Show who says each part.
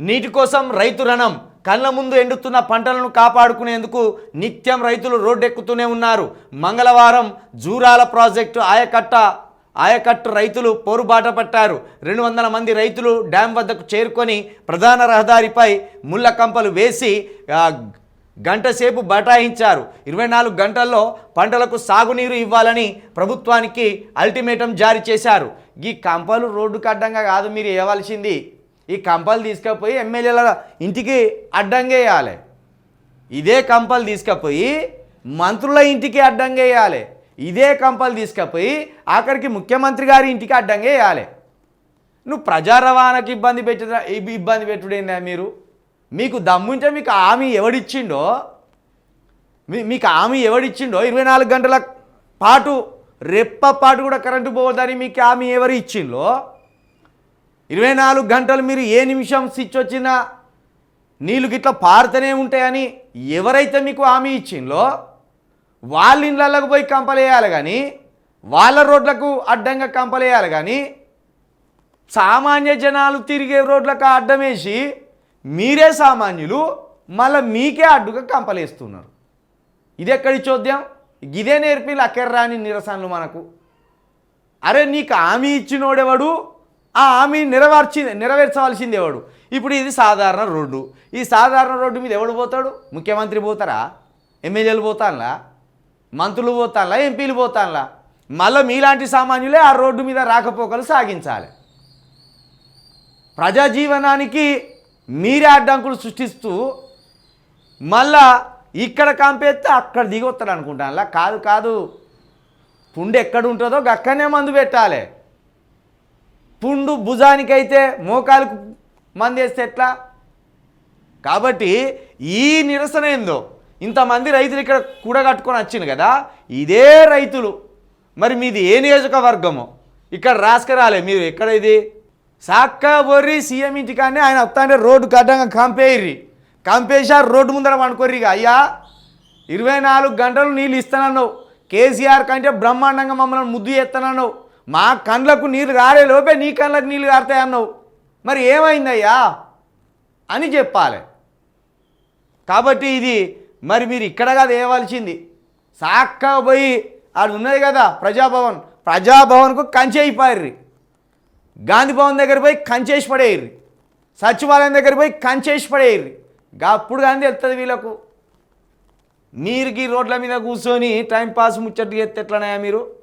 Speaker 1: నీటి కోసం రైతు రణం కళ్ళ ముందు ఎండుతున్న పంటలను కాపాడుకునేందుకు నిత్యం రైతులు రోడ్డెక్కుతూనే ఉన్నారు. మంగళవారం జూరాల ప్రాజెక్టు ఆయకట్ట ఆయకట్టు రైతులు పోరుబాట పట్టారు. రెండు వందల మంది రైతులు డ్యాం వద్దకు చేరుకొని ప్రధాన రహదారిపై ముళ్ళ కంపలు వేసి గంటసేపు గంట సేపు బటాయించారు. ఇరవై నాలుగు గంటల్లో పంటలకు సాగునీరు ఇవ్వాలని ప్రభుత్వానికి అల్టిమేటం జారీ చేశారు. ఈ కంపలు రోడ్డుకు అడ్డంగా కాదు మీరు ఇవ్వాల్సింది ఈ కంపలు తీసుకుపోయి ఎమ్మెల్యేల ఇంటికి అడ్డంగా వేయాలి. ఇదే కంపలు తీసుకుపోయి మంత్రుల ఇంటికి అడ్డంగా వేయాలి. ఇదే కంపలు తీసుకుపోయి ఆఖరికి ముఖ్యమంత్రి గారి ఇంటికి అడ్డంగా వేయాలి. నువ్వు ప్రజా రవాణాకి ఇబ్బంది పెట్టిన ఇబ్బంది పెట్టుడేందా మీరు? మీకు దమ్ముంటే మీకు హామీ ఎవడిచ్చిండో? మీ మీకు హామీ ఎవడిచ్చిండో? ఇరవై నాలుగు గంటల పాటు రెప్ప పాటు కూడా కరెంటు పోవద్దని మీకు హామీ ఎవరు ఇచ్చిండో ఇరవై నాలుగు గంటలు మీరు ఏ నిమిషం స్విచ్ వచ్చినా నీళ్ళు గిట్లా పారుతూనే ఉంటాయని ఎవరైతే మీకు హామీ ఇచ్చిందో వాళ్ళ ఇళ్ళకు పోయి కంపలేయాలి కానీ వాళ్ళ రోడ్లకు అడ్డంగా కంపలేయాలి కానీ సామాన్య జనాలు తిరిగే రోడ్లకు అడ్డమేసి మీరే సామాన్యులు మళ్ళీ మీకే అడ్డుగా కంపలేస్తున్నారు. ఇది ఎక్కడి చోద్యం? ఇదే నేర్పి అకెర్రాని నిరసనలు మనకు. అరే నీకు హామీ ఇచ్చినోడెవడు? ఆ హామీ నెరవేర్చి నెరవేర్చవలసింది ఎవడు? ఇప్పుడు ఇది సాధారణ రోడ్డు. ఈ సాధారణ రోడ్డు మీద ఎవడు పోతాడు? ముఖ్యమంత్రి పోతారా? ఎమ్మెల్యేలు పోతాన్లా? మంత్రులు పోతాన్లా? ఎంపీలు పోతాన్లా? మళ్ళీ మీలాంటి సామాన్యులే ఆ రోడ్డు మీద రాకపోకలు సాగించాలి. ప్రజాజీవనానికి మీరే అడ్డంకులు సృష్టిస్తూ మళ్ళా ఇక్కడ కంపేస్తే అక్కడ దిగొస్తాడు అనుకుంటాను కాదు కాదు. పుండె ఎక్కడ ఉంటుందో గక్కనే మందు పెట్టాలి. పుండు భుజానికైతే మోకాలకు మందేస్తే ఎట్లా? కాబట్టి ఈ నిరసన ఏందో ఇంతమంది రైతులు ఇక్కడ కూడగట్టుకొని వచ్చింది కదా ఇదే రైతులు. మరి మీది ఏ నియోజకవర్గమో? ఇక్కడ రాసుకురాలే మీరు ఎక్కడ ఇది? సాక్క బొర్రి సీఎం ఇంటికానే ఆయన వస్తాంటే రోడ్డు గడ్డంగా కంపేయిర్రి. కంపేశారు రోడ్డు ముందర పండుకోర్రిగా. అయ్యా ఇరవై నాలుగు గంటలు నీళ్ళు ఇస్తానన్నావు. కేసీఆర్ కంటే బ్రహ్మాండంగా మమ్మల్ని ముద్దు చేస్తానన్నావు. మా కండ్లకు నీళ్ళు గారే లోపే నీ కండ్లకు నీళ్ళు గారుతాయి అన్నావు. మరి ఏమైందయ్యా? అని చెప్పాలి. కాబట్టి ఇది మరి మీరు ఇక్కడ కాదు వేయవలసింది సాక్క పోయి ఆడు ఉన్నది కదా ప్రజాభవన్. ప్రజాభవన్కు కంచె అయిపోయారు గాంధీ భవన్ దగ్గర పోయి కంచేసి పడేయర్రి. సచివాలయం దగ్గర పోయి కంచేసి పడేయర్రి. అప్పుడు కానీ వెళ్తుంది వీళ్ళకు. మీరుకి రోడ్ల మీద కూర్చొని టైంపాస్ ముచ్చట్టు ముచ్చట్లు చేస్తే ఎట్లనయా మీరు?